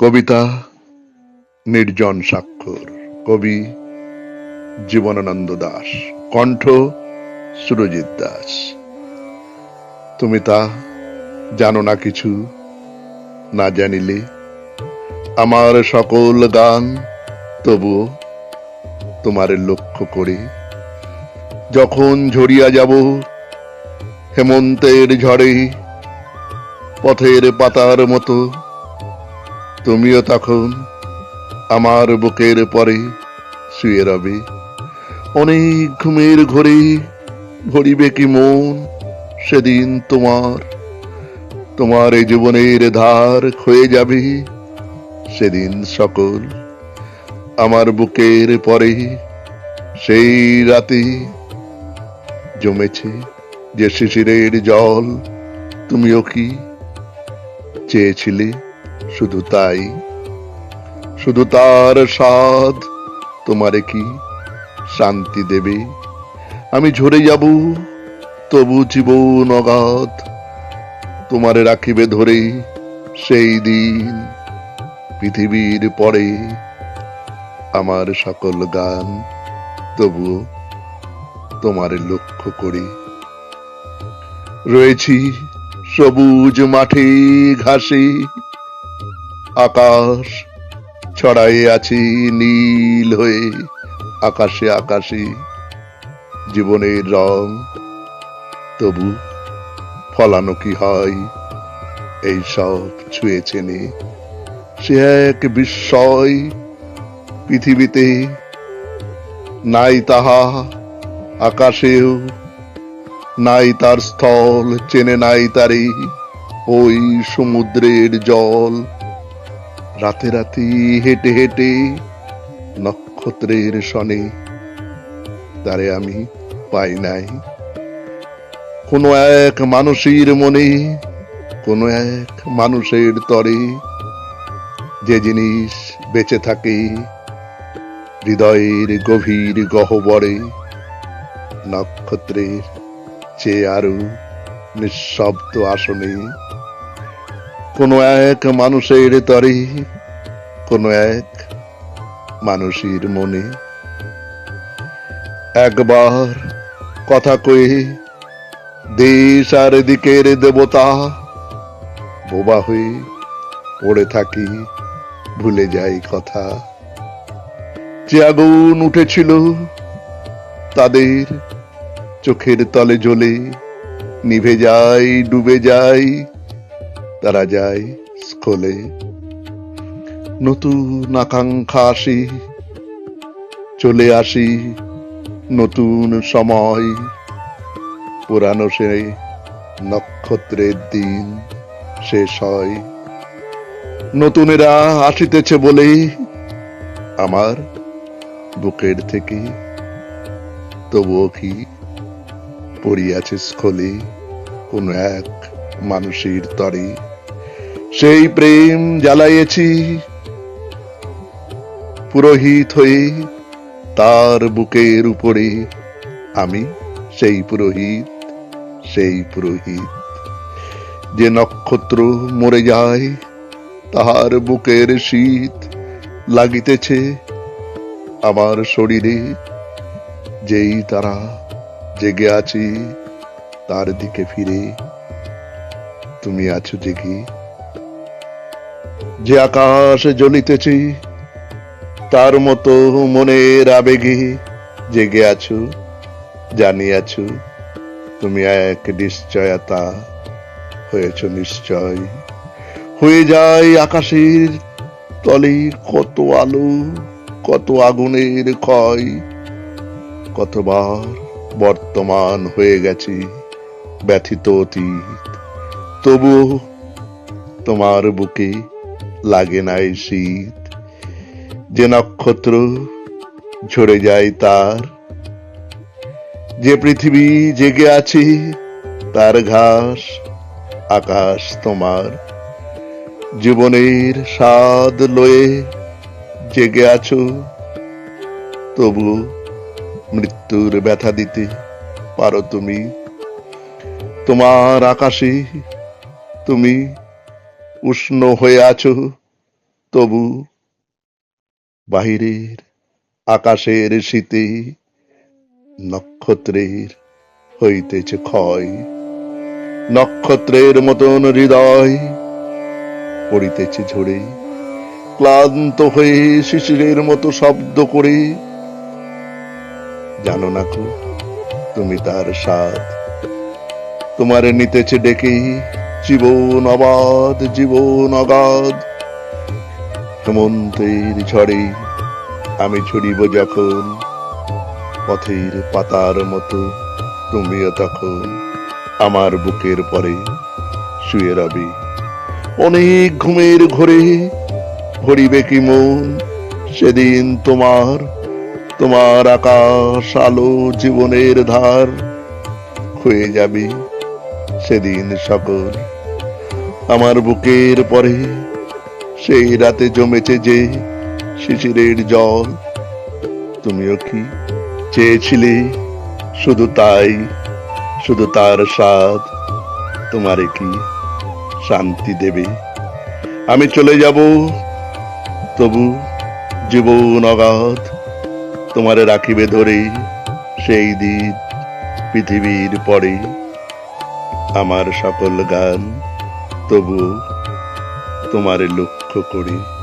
কবিতা নির্জন স্বাক্ষর। কবি জীবনানন্দ দাস। কণ্ঠ সুরজিৎ দাস। তুমি তা জানো না কিছু না জানিলে? আমার সকল গান তবুও তোমার লক্ষ্য করে। যখন ঝরিয়া যাব হেমন্তের ঝড়ে পথের পাতার মতো তুমিও তখন আমার বুকের পরে শুয়ে রবে। অনেক ঘুমের ঘরে ভরিবে কি মন? সেদিন তোমার তোমার এই জীবনের ধার ক্ষয়ে যাবে। সেদিন সকল আমার বুকের পরে সেই রাতে জমেছে যে শিশিরের জল। তুমিও কি চেয়েছিলে? শুধু তাই? শুধু তার স্বাদ তোমারে কি শান্তি দেবে? আমি ঝরে যাব, তবু জীবন অগাধ তোমারে রাখিবে ধরে সেই দিন। পৃথিবীর পরে আমার সকল গান তবুও তোমারে লক্ষ্য করে। রয়েছি সবুজ মাঠে ঘাসে আকাশ ছড়ায়ে আছে নীল হয়ে আকাশে আকাশে। জীবনের রং তবু ফলানো কি হয়? এই সব ছুঁয়েছে নে সে এক বিস্ময়। পৃথিবীতে নাই তাহা আকাশেও। নাই তার স্থল, চেনে নাই তারে ওই সমুদ্রের জল। রাতে রাতে হেঁটে হেঁটে, নক্ষত্রের সনে তারে আমি পাই নাই। কোনো এক মানুষের মনে, কোনো এক মানুষের তরে যে জিনিস বেঁচে থাকে, হৃদয়ের গভীর গহ্বরে, নক্ষত্রের চেয়ে আরও নিঃশব্দ আসনে। কোনো এক মানুষের তরে, কোনো এক মানুষের মনে। একবার কথা কয়ে দেশ আর দিকের দেবতা বোবা হয়ে পড়ে থাকি, ভুলে যাই কথা। যে আগুন উঠেছিল তাদের চোখের তলে জ্বলে নিভে যায়, ডুবে যায় তারা যায় স্কলে। নতুন আকাঙ্ক্ষা আসি, চলে আসি নতুন সময়। পুরানো সে নক্ষত্রের দিন শেষ হয়। নতুনেরা আসিতেছে বলে আমার বুকের থেকে তবুও কি পড়িয়াছে স্খলে কোন এক মানুষের তরে। সেই প্রেম জ্বালাইয়েছি পুরোহিত হয়ে তার বুকের উপরে। আমি সেই পুরোহিত সেই পুরোহিত। যে নক্ষত্র মরে যায়, তাহার বুকের শীত লাগিতেছে। আমার শরীরে যেই তারা জেগে আছি, তার দিকে ফিরে। তুমি আছো জেগে। যে আকাশ জ্বলিতেছে, তার মতো মনের আবেগে জেগে আছো, জানিয়াছো, তুমি এক নিশ্চয়তা, হয়েছ নিশ্চয়। হয়ে যায় আকাশের তলে কত আলো, কত আগুনের ক্ষয়, কতবার বর্তমান হয়ে গেছে ব্যথিত অতীত, তবুও তোমার বুকে লাগে নাই শীত। যে নক্ষত্র ঝরে যায় তার। যে পৃথিবী জেগে আছে তার ঘাস, আকাশ তোমার। জীবনের স্বাদ লয়ে জেগে আছো, তবু মৃত্যুর ব্যথা দিতে পারো তুমি। তোমার আকাশে তুমি উষ্ণ হয়ে আছো। তবু বাহিরের আকাশের শীতে নক্ষত্রের হইতেছে ক্ষয়। নক্ষত্রের মতন হৃদয় পড়িতেছে ঝরে। ক্লান্ত হয়ে শিশিরের মতো শব্দ করে। জানো না তুমি তার স্বাদ। তোমার নিতেছে ডেকে জীবন অবাধ, জীবন অগাধ। হেমন্তের ঝড়ে আমি ছড়িব যখন, পথের পাতার মতো তুমিও তখন আমার বুকের পরে শুয়ে রবি। অনেক ঘুমের ঘোরে ভরিবে কি মন, সেদিন তোমার তোমার আকাশ আলো জীবনের ধার। হয়ে যাবে সেদিন সকল আমার বুকের পরে। সেই রাতে জমেছে যে শিশিরের জল। তুমিও কি চেয়েছিলে? শুধু তাই, শুধু তার স্বাদ। তোমারে কি শান্তি দেবে? আমি চলে যাব। তবু জীবন অগাধ তোমারে রাখিবে ধরে সেই দিন পৃথিবীর পরে। আমার সকল গান তবু তোমারে লক্ষ্য করি।